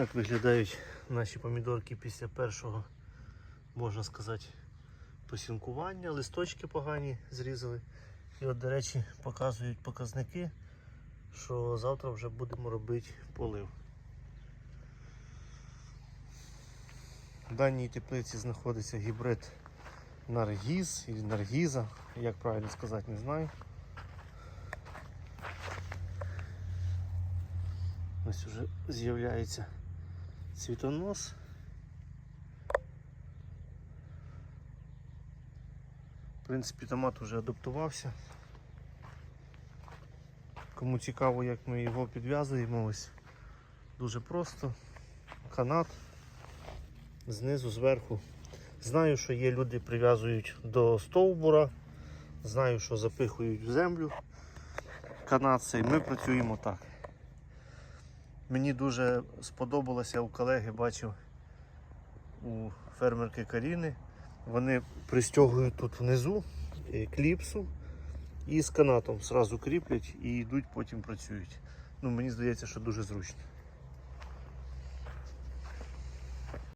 Так виглядають наші помідорки після першого, можна сказати, посінкування. Листочки погані зрізали. І от, до речі, показують показники, що завтра вже будемо робити полив. В даній теплиці знаходиться гібрид Наргіз і Наргіза, як правильно сказати, не знаю. Ось вже з'являється цвітонос. В принципі, томат вже адаптувався. Кому цікаво, як ми його підв'язуємо, ось дуже просто. Канат знизу, зверху. Знаю, що є люди прив'язують до стовбура, знаю, що запихують в землю канат цей. Ми працюємо так. Мені дуже сподобалося у колеги, бачив у фермерки Каріни. Вони пристягують тут внизу е, кліпсу і з канатом зразу кріплять і йдуть, потім працюють. Ну, мені здається, що дуже зручно.